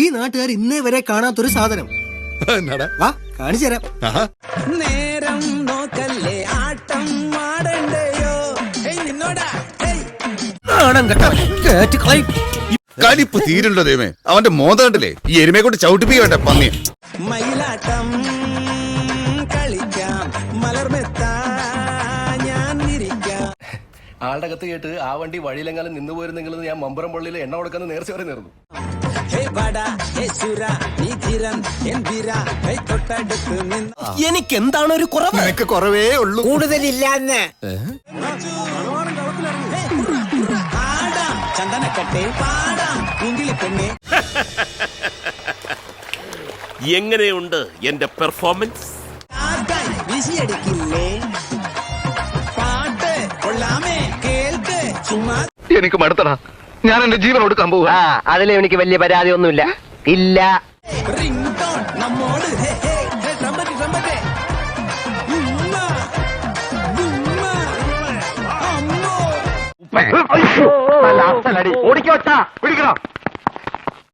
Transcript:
ഈ നാട്ടുകാർ ഇന്നേ വരെ കാണാത്തൊരു സാധനം. വാ കാണിച്ചു തരാം. നേരം നോക്കല്ലേ ആട്ടം മാടണ്ടയോ ഏയ് നിന്നോടാ. കലിപ്പ് തീരുണ്ടോ ദൈവമേ? അവന്റെ മോതാണ്ടല്ലേ ഈ എരുമയെ കൊണ്ട് ചവിട്ടിപ്പിക്കട്ടെ പന്നി. മയിലാട്ടം കളിക്കാം മലർമെത്ത ഞാൻ ആളുടെ കത്ത് കേട്ട് ആ വണ്ടി വഴിയിലെങ്ങാനും നിന്ന് പോയിരുന്നെങ്കിൽ ഞാൻ മമ്പറം പള്ളിയിൽ എണ്ണ കൊടുക്കുന്ന നേർച്ച വരെ നേർന്നു എനിക്ക് എന്താണ് ഒരു കുറവ്? എനിക്ക് കുറവേ ഉള്ളൂ. കൂടുതലില്ലാന്ന്. ചന്ദനക്കട്ടെ പാടാം എങ്ങനെയുണ്ട് എന്റെ പെർഫോമൻസ്? പാട്ട് കൊള്ളാമേ കേൾക്ക് ചുമ്മാ എനിക്ക് മടുത്തടാ. ഞാൻ എന്റെ ജീവൻ കൊടുക്കാൻ പോകും ആ അതിൽ എനിക്ക് വലിയ പരാതി ഒന്നുമില്ല ഇല്ല ഓടിക്കോട്ടാ പിടിക്കണം.